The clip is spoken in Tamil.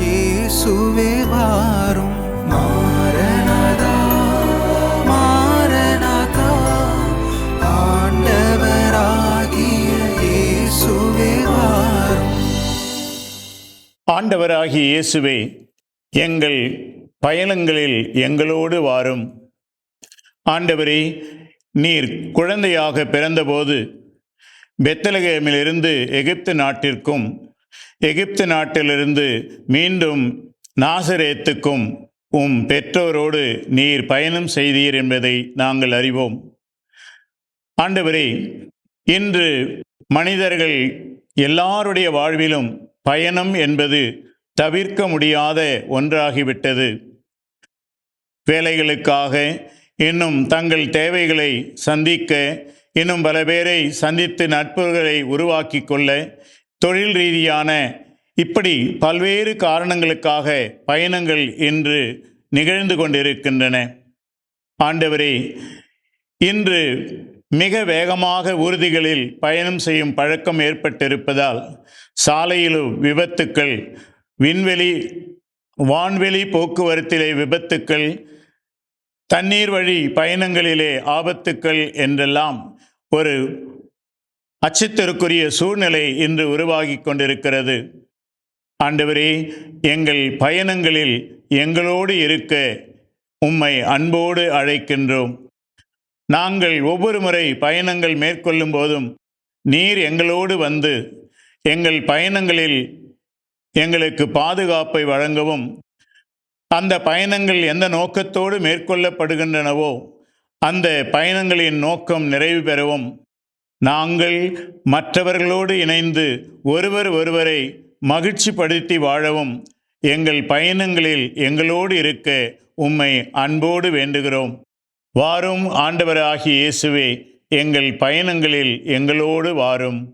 இயேசுவே வாரும். ஆண்டவராகிய இயேசுவே எங்கள் பயணங்களில் எங்களோடு வாரும். ஆண்டவரே நீர் குழந்தையாக பிறந்தபோது பெத்தலகேமிலிருந்து எகிப்து நாட்டிற்கும் எகிப்து நாட்டிலிருந்து மீண்டும் நாசரேத்துக்கும் உம் பெற்றோரோடு நீர் பயணம் செய்தீர் என்பதை நாங்கள் அறிவோம். ஆண்டவரே இன்று மனிதர்கள் எல்லாருடைய வாழ்விலும் பயணம் என்பது தவிர்க்க முடியாத ஒன்றாகிவிட்டது. வேலைகளுக்காக இன்னும் தங்கள் தேவைகளை சந்திக்க இன்னும் பல பேரை சந்தித்து நட்புகளை உருவாக்கி கொள்ள தொழில் ரீதியான இப்படி பல்வேறு காரணங்களுக்காக பயணங்கள் இன்று நிகழ்ந்து கொண்டிருக்கின்றன. ஆண்டவரே இன்று மிக வேகமாக ஊர்திகளில் பயணம் செய்யும் பழக்கம் ஏற்பட்டிருப்பதால் சாலையிலும் விபத்துக்கள் விண்வெளி வான்வெளி போக்குவரத்திலே விபத்துக்கள் தண்ணீர் வழி பயணங்களிலே ஆபத்துக்கள் என்றெல்லாம் ஒரு அச்சத்திற்குரிய சூழ்நிலை இன்று உருவாகி கொண்டிருக்கிறது. ஆண்டவரே எங்கள் பயணங்களில் எங்களோடு இருக்க உம்மை அன்போடு அழைக்கின்றோம். நாங்கள் ஒவ்வொரு முறை பயணங்கள் மேற்கொள்ளும் போதும் நீர் எங்களோடு வந்து எங்கள் பயணங்களில் எங்களுக்கு பாதுகாப்பை வழங்கவும் அந்த பயணங்கள் எந்த நோக்கத்தோடு மேற்கொள்ளப்படுகின்றனவோ அந்த பயணங்களின் நோக்கம் நிறைவு பெறவும் நாங்கள் மற்றவர்களோடு இணைந்து ஒருவர் ஒருவரை மகிழ்ச்சிப்படுத்தி வாழவும் எங்கள் பயணங்களில் எங்களோடு இருக்க உம்மை அன்போடு வேண்டுகிறோம். வாரும் ஆண்டவராகிய இயேசுவே எங்கள் பயணங்களில் எங்களோடு வாரும்.